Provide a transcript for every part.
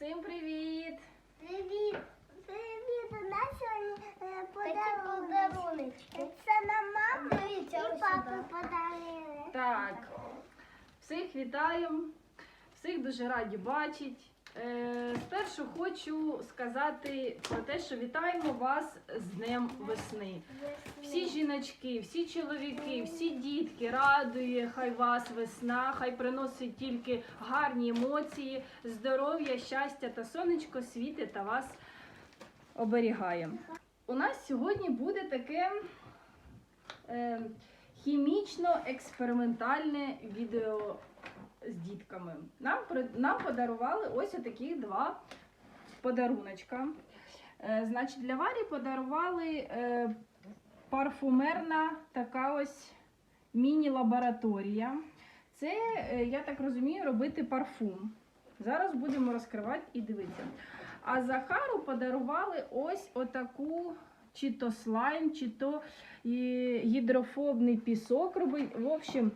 Всім привіт! Привіт! Привіт! У нас сьогодні е, подарунок. Це нам маму і папу подарили. Так, всіх вітаю, всіх дуже раді бачити. Е, спершу хочу сказати про те, що вітаємо вас з Днем весни. Всі жіночки, всі чоловіки, всі дітки радує, хай вас весна, хай приносить тільки гарні емоції, здоров'я, щастя та сонечко світить та вас оберігає. У нас сьогодні буде таке е, хімічно-експериментальне відео з дітками. Нам, нам подарували ось такі два подаруночка. Е, значить, для Варі подарували е, парфумерна така ось міні-лабораторія. Це, е, я так розумію, робити парфум. Зараз будемо розкривати і дивитися. А Захару подарували ось отаку чи то слайм, чи то гідрофобний пісок робить. В общем,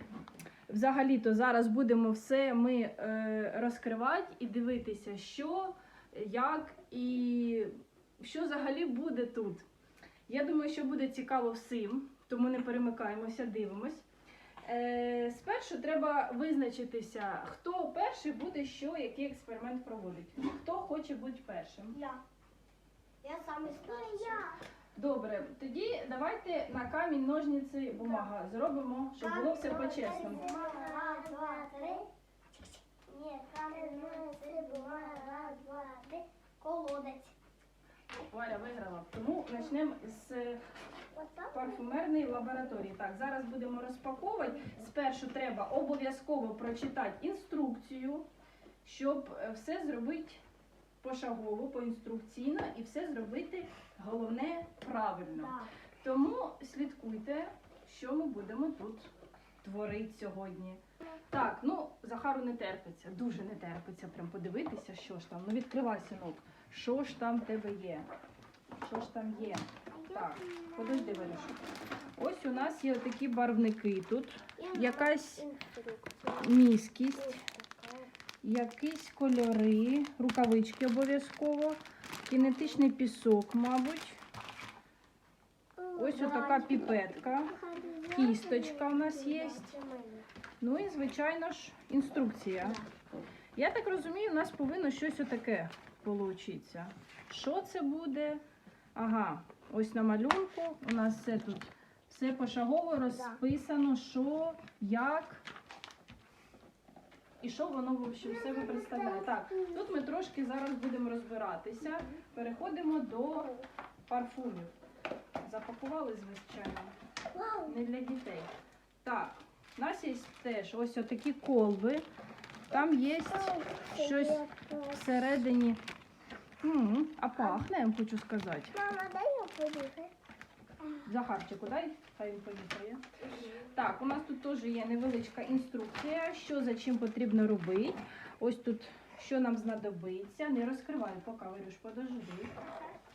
взагалі-то зараз будемо все ми е, розкривати і дивитися, що, як і що взагалі буде тут. Я думаю, що буде цікаво всім, тому не перемикаємося, дивимось. Е, спершу треба визначитися, хто перший буде що, який експеримент проводить. Хто хоче бути першим. Я. Я саме старший. Я. Добре, тоді давайте на камінь, ножниці, бумага зробимо, щоб було все по-чесному. Раз, два, три. Ні, камінь, ножниці, бумага, раз, два, три. Колодець. Валя виграла. Тому почнемо з парфумерної лабораторії. Так, зараз будемо розпаковувати. Спершу треба обов'язково прочитати інструкцію, щоб е, все зробити пошагово, поінструкційно і все зробити головне правильно. Так. Тому слідкуйте, що ми будемо тут творити сьогодні. Так, ну Захару не терпиться, дуже не терпиться прям подивитися, що ж там. Ну відкривай, синок, що ж там в тебе є. Що ж там є? Так, подожди, Варюша. Ось у нас є такі барвники тут, якась міскість, якісь кольори, рукавички обов'язково, кінетичний пісок, мабуть. Ось отака піпетка, кісточка у нас є. Ну і, звичайно ж, інструкція. Я так розумію, у нас повинно щось отаке получитися. Що це буде? Ага, ось на малюнку у нас все тут все пошагово розписано, що, як і що воно в общем, себе представляє. Так, тут ми трошки зараз будемо розбиратися. Переходимо до парфумів. Запакували, звичайно не для дітей. Так, у нас є теж ось такі колби. Там є щось всередині. М, А пахне, я вам хочу сказати. Мама, дай я подивити. Захарчику, дай, хай він поїхає. Так, у нас тут теж є невеличка інструкція, що за чим потрібно робити. Ось тут що нам знадобиться. Не розкривай, поки Варюш, подожди.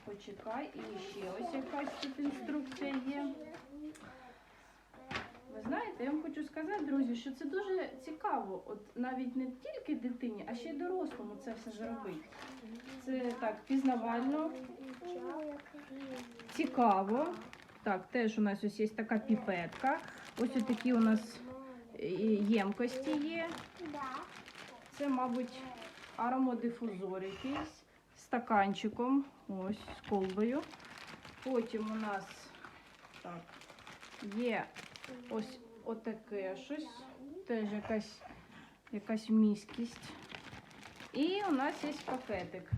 Почекай, і ще ось якась тут інструкція є. Ви знаєте, я вам хочу сказати, друзі, що це дуже цікаво. От навіть не тільки дитині, а ще й дорослому це все зробити. Це так пізнавально, цікаво. Так, теж у нас ось є така піпетка. Ось такі у нас е, ємкості є. Це, мабуть, аромодифузор якийсь стаканчиком, ось з колбою. Потім у нас так, є ось отаке щось, теж якась, якась міськість. І у нас є пакетик.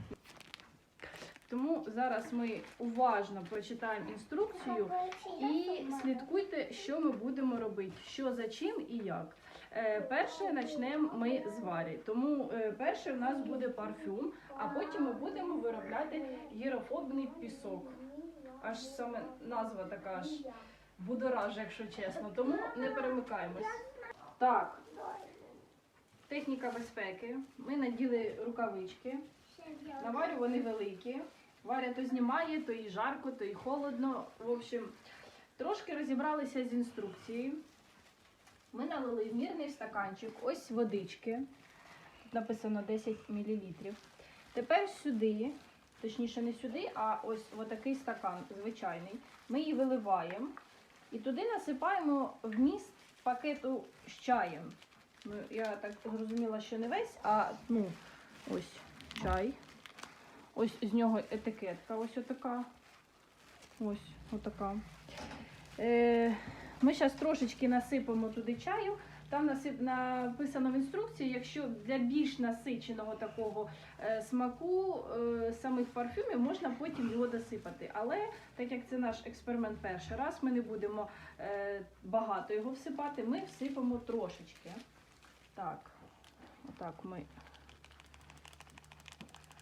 Тому зараз ми уважно прочитаємо інструкцію і слідкуйте, що ми будемо робити, що за чим і як. Е, перше почнемо ми з варі. Тому е, перше у нас буде парфюм, а потім ми будемо виробляти гірофобний пісок. Аж саме назва така аж будоража, якщо чесно. Тому не перемикаємось. Так, техніка безпеки. Ми наділи рукавички. На варю вони великі. Варя то знімає, то і жарко, то і холодно. В общем, трошки розібралися з інструкцією. Ми налили в мірний стаканчик ось водички. Тут написано 10 мл. Тепер сюди, точніше не сюди, а ось в такий стакан звичайний. Ми її виливаємо і туди насипаємо вміст пакету з чаєм. Ну, я так зрозуміла, що не весь, а ну, ось чай. Ось з нього етикетка, ось отака. Ось отака. Е, ми зараз трошечки насипемо туди чаю. Там написано в інструкції, якщо для більш насиченого такого е, смаку е, самих парфюмів можна потім його досипати. Але так як це наш експеримент перший раз, ми не будемо е, багато його всипати, ми всипемо трошечки. Так, отак ми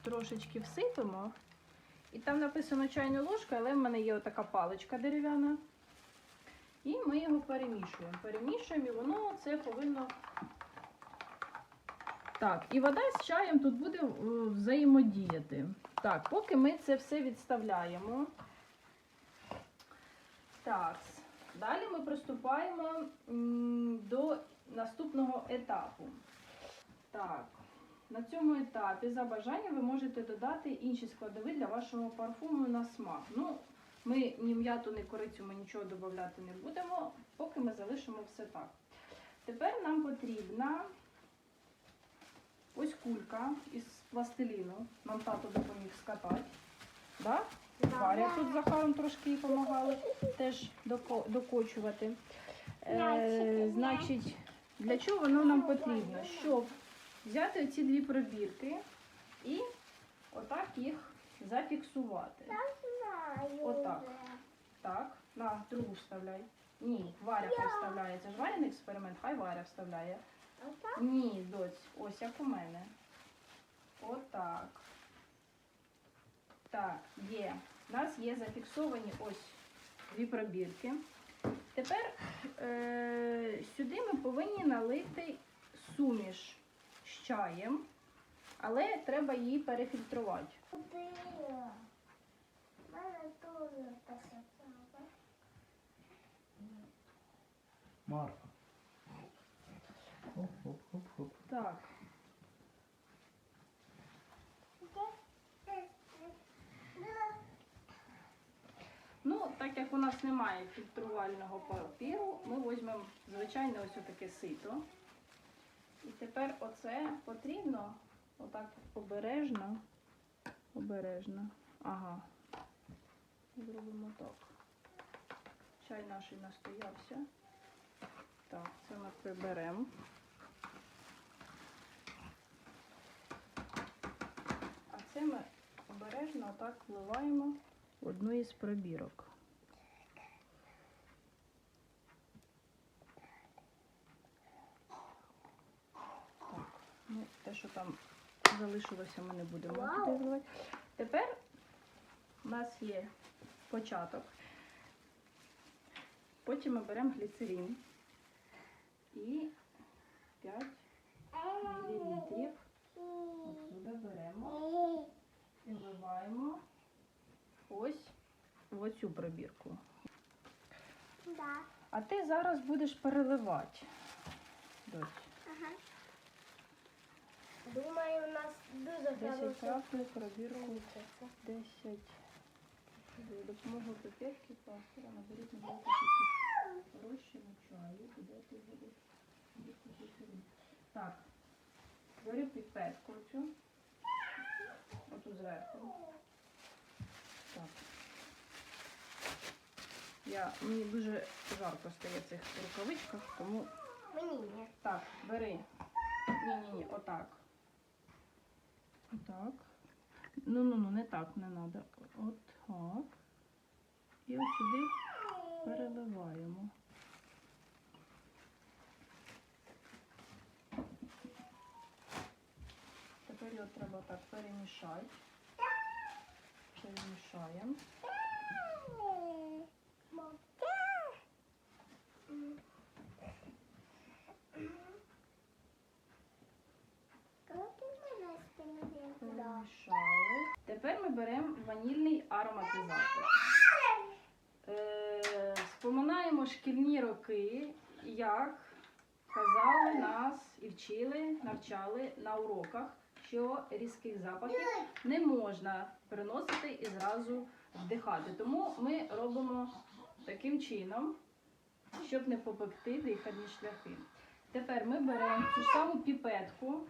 трошечки всипемо. І там написано чайна ложка, але в мене є така паличка дерев'яна. І ми його перемішуємо. Перемішуємо і воно це повинно. Так, і вода з чаєм тут буде е, взаємодіяти. Так, поки ми це все відставляємо. Так, далі ми приступаємо до наступного етапу. Так, на цьому етапі за бажанням ви можете додати інші складові для вашого парфуму на смак. Ну, ми ні м'яту, ні корицю ми нічого додати не будемо, поки ми залишимо все так. Тепер нам потрібна ось кулька із пластиліну. Нам тато допоміг скатати. Да? Варя тут Захаром трошки допомагали теж докочувати. Е, значить, для чого воно нам потрібно? Щоб взяти оці дві пробірки і отак їх зафіксувати. Отак. Так, на другу вставляй. Ні, Варя хай вставляє. Це ж Варя експеримент, хай Варя вставляє. Ні, доць, ось як у мене. Отак. Так, є. У нас є зафіксовані ось дві пробірки. Тепер е- сюди ми повинні налити суміш з чаєм, але треба її перефільтрувати. Куди? В Мене теж посипала. Марфа. Хоп-хоп-хоп-хоп. Так, ну так як у нас немає фільтрувального папіру, ми візьмемо звичайне ось таке сито. І тепер оце потрібно отак обережно. Обережно. Ага. Зробимо так. Чай наш настоявся. Так, це ми приберемо. А це ми обережно отак вливаємо в одну із пробірок. Так, ну, те, що там залишилося, ми не будемо туди вливати. Тепер у нас є початок. Потім ми беремо гліцерин і 5 мл. Отсюди беремо і вливаємо ось в оцю пробірку. Да. А ти зараз будеш переливати. Дось. Ага. Думаю, у нас дуже 10 хороший крапель пробірку. получиться. 10. За допомогою пипетки пластира наберіть на жовтий розчину чаю, додайте воду. Так, беру піпетку цю. Оту зверху. Так. Я, мені дуже жарко стає в цих рукавичках, тому Мені ні. так, бери. Ні-ні-ні, отак. Отак. Ну, ну, ну, не так не треба. Отак. І ось сюди переливаємо. Тепер його треба так перемішати. Перемішаємо. Перемішали. Тепер ми беремо ванільний ароматизатор. Е, споминаємо шкільні роки, як казали нас і вчили, навчали на уроках, що різких запахів не можна приносити і зразу вдихати. Тому ми робимо таким чином, щоб не попекти дихальні шляхи. Тепер ми беремо цю саму піпетку,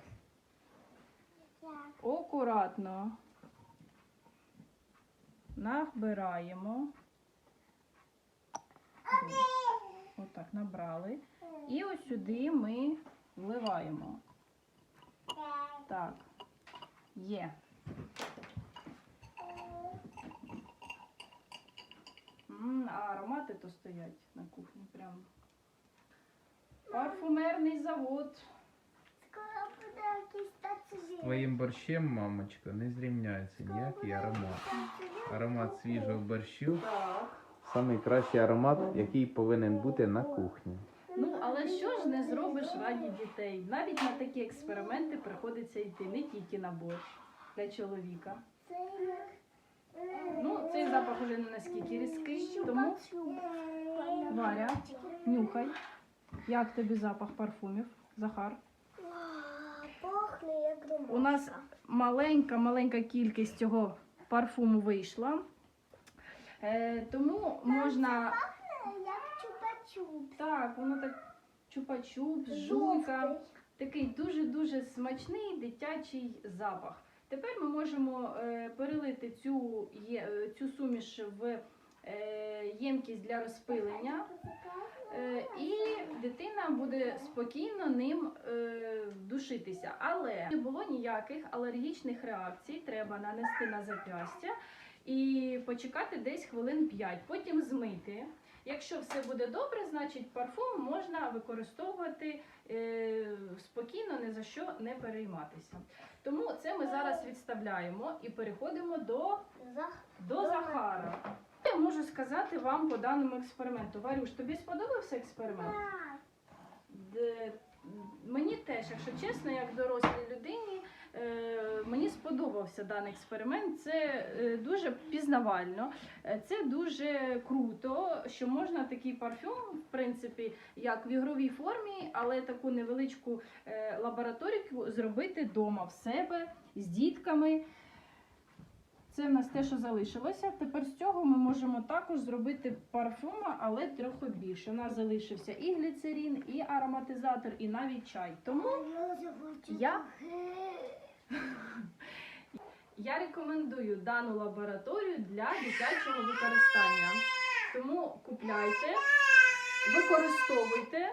акуратно набираємо. Отак набрали. І ось сюди ми вливаємо. Так, є. А аромати то стоять на кухні прямо. Парфумерний завод. Твоїм борщем, мамочка, не зрівняється ніякий аромат. Аромат свіжого борщу найкращий аромат, який повинен бути на кухні. Ну, але що ж не зробиш раді дітей? Навіть на такі експерименти приходиться йти не тільки на борщ для чоловіка. Ну, цей запах уже не наскільки різкий, тому Варя, нюхай. Як тобі запах парфумів, Захар? У нас маленька, маленька кількість цього парфуму вийшла. Е, тому можна. Так, воно так чупа-чуп, жуйка. Такий дуже-дуже смачний дитячий запах. Тепер ми можемо е, перелити цю, е, цю суміш в е, ємкість для розпилення. Е, і дитина буде спокійно ним е, душитися. Але не було ніяких алергічних реакцій, треба нанести на зап'ястя і почекати десь хвилин 5, потім змити. Якщо все буде добре, значить парфум можна використовувати е, спокійно, ні за що не перейматися. Тому це ми зараз відставляємо і переходимо до до Захара. Я можу сказати вам по даному експерименту. Варюш, тобі сподобався експеримент? Де- Мені теж, якщо чесно, як дорослій людині, е, мені сподобався даний експеримент. Це е, дуже пізнавально, Е, це дуже круто, що можна такий парфюм, в принципі, як в ігровій формі, але таку невеличку лабораторію зробити вдома в себе з дітками. Це в нас те, що залишилося. Тепер з цього ми можемо також зробити парфума, але трохи більше. У нас залишився і гліцерин, і ароматизатор, і навіть чай. Тому Я- я рекомендую дану лабораторію для дитячого використання. Тому купляйте, використовуйте,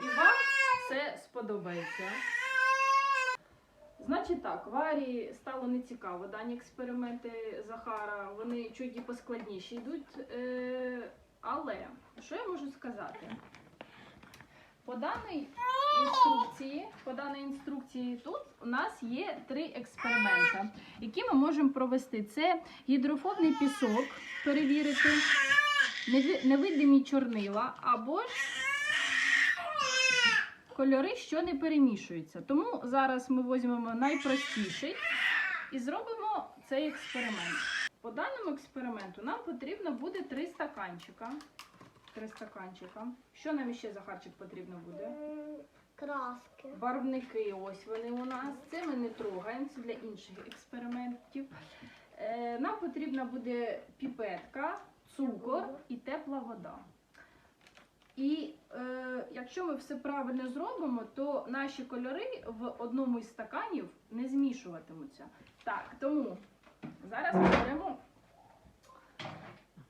і вам це сподобається. Значить так, Варі стало нецікаво дані експерименти Захара, вони чуть поскладніші йдуть. Е, але що я можу сказати? По даній інструкції, по даній інструкції тут у нас є три експерименти, які ми можемо провести. Це гідрофобний пісок, перевірити, невидимі чорнила або ж кольори, що не перемішуються. Тому зараз ми візьмемо найпростіший і зробимо цей експеримент. По даному експерименту нам потрібно буде три стаканчика. Три стаканчика. Що нам ще Захарчик потрібно буде? Краски. Барвники, ось вони у нас. Це ми не трогаємо, це для інших експериментів. Е, нам потрібна буде піпетка, цукор і тепла вода. І е, якщо ми все правильно зробимо, то наші кольори в одному із стаканів не змішуватимуться. Так, тому зараз ми беремо.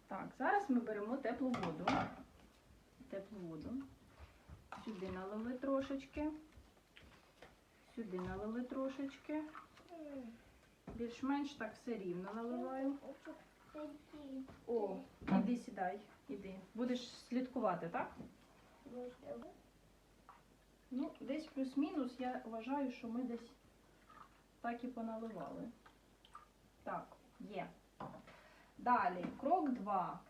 Так, зараз ми беремо теплу воду. Теплу воду. Сюди налили трошечки. Сюди налили трошечки. Більш-менш так все рівно наливаю. О, іди сідай, іди. Будеш слідкувати, так? Ну, десь плюс-мінус, я вважаю, що ми десь так і поналивали. Так, є. Далі, крок 2.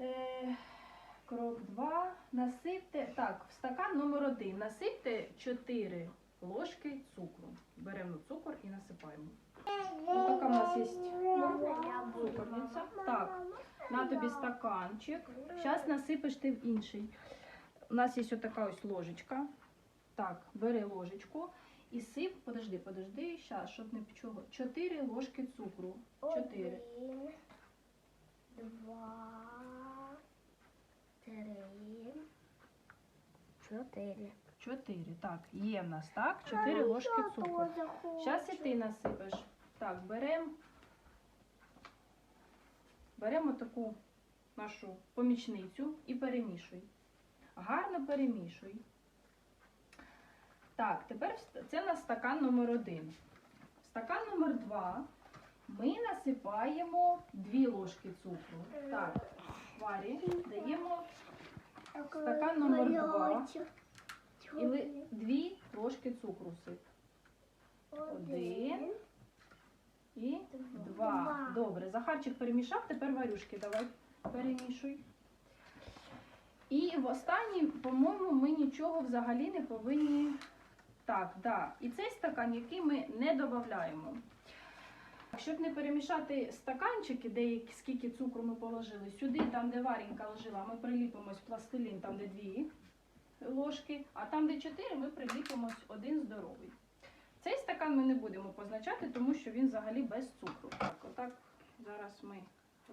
Е, крок 2. Насипте. Так, в стакан номер 1 насипте 4 ложки цукру. Беремо цукор і насипаємо. Ось така в нас є цукорниця. Так, на тобі стаканчик. Зараз насипеш ти в інший. У нас є ось така ось ложечка. Так, бери ложечку І сип, подожди, подожди, щас, щоб не чого. 4 ложки цукру. Чотири. Один, два, три, чотири. 4. Так, є в нас, так? 4 ложки цукру. Зараз і ти насипеш. Так, беремо беремо таку нашу помічницю і перемішуй. Гарно перемішуй. Так, тепер це на стакан номер один. В стакан номер два ми насипаємо 2 ложки цукру. Так, Варі даємо стакан номер два. і ли, 2 ложки цукру сип. Один. І два. Добре, Захарчик перемішав, тепер варюшки давай перемішуй. І в останній, по-моєму, ми нічого взагалі не повинні. Так, да. І цей стакан, який ми не додаємо. Щоб не перемішати стаканчики, деякі, скільки цукру ми положили, сюди, там, де Варінька ложила, ми приліпимось пластилін, там, де дві ложки, а там, де чотири, ми приліпимось один здоровий. Цей стакан ми не будемо позначати, тому що він взагалі без цукру. Так, отак зараз ми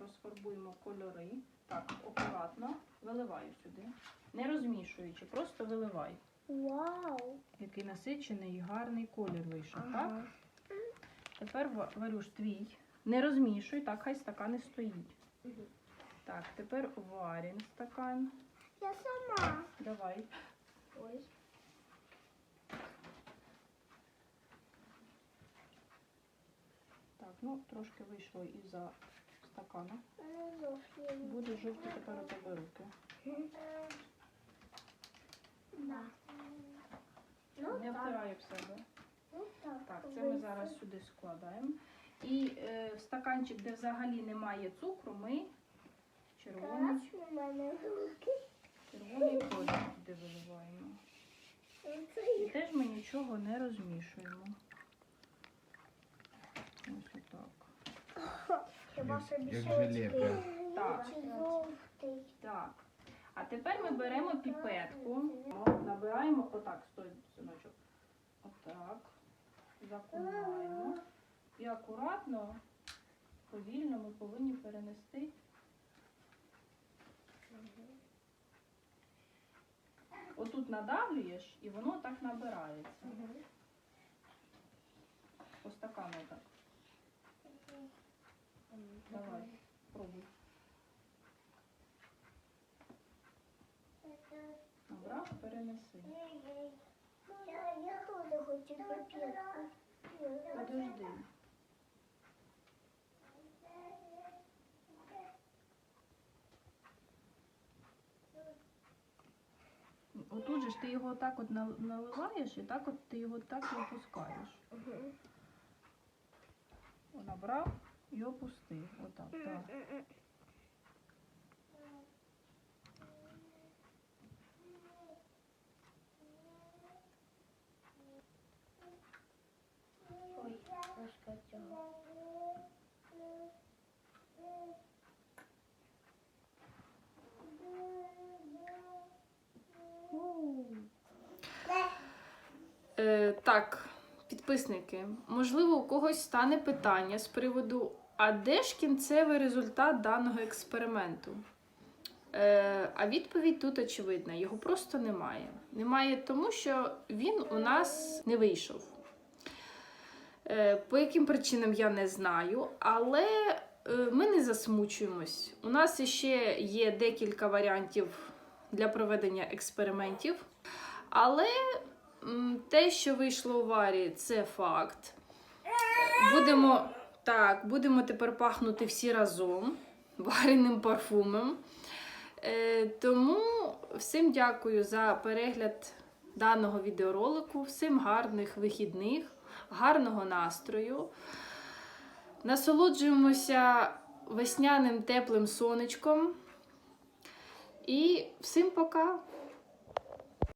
розфарбуємо кольори. Так, акуратно. Виливаю сюди. Не розмішуючи, просто виливай. Вау. Який насичений і гарний колір вийшов, так? Тепер Варюш твій. Не розмішуй, так хай стакан і стоїть. Так, тепер варін стакан. Я сама. Давай. Ой. Ну трошки вийшло із-за стакана. Не зовсім. Буде жовті тепер у тебе руки. Ну, Не так. втирай в себе. Ну, так. Це ми зараз сюди складаємо. І е, в стаканчик, де взагалі немає цукру, ми червоний, червоний колір туди виливаємо. І теж ми нічого не розмішуємо. Ось отак. Хіба Як- собі як. Так. Жовтий. Так. А тепер ми беремо піпетку, набираємо отак, стой, синочок. Отак. Закунаємо. І акуратно, повільно ми повинні перенести. Отут надавлюєш і воно так набирається. По стакану так. Давай, пробуй. Набрав, перенеси. Я, я тоже хочу пипетку. Подожди. Отут же ж ти його так от нал- наливаєш і так от ти його так і опускаєш. О, Набрав і опустив. Отак, так. Ой, трошки цього. Е, так, підписники, можливо, у когось стане питання з приводу, а де ж кінцевий результат даного експерименту? Е, а відповідь тут очевидна: його просто немає. Немає тому, що він у нас не вийшов. Е, по яким причинам я не знаю, але е, ми не засмучуємось. У нас ще є декілька варіантів для проведення експериментів. Але Те, що вийшло у варі, це факт. Будемо, так, будемо тепер пахнути всі разом вареним парфумом. Е, тому всім дякую за перегляд даного відеоролику. Всім гарних вихідних, гарного настрою. Насолоджуємося весняним теплим сонечком. І всім пока!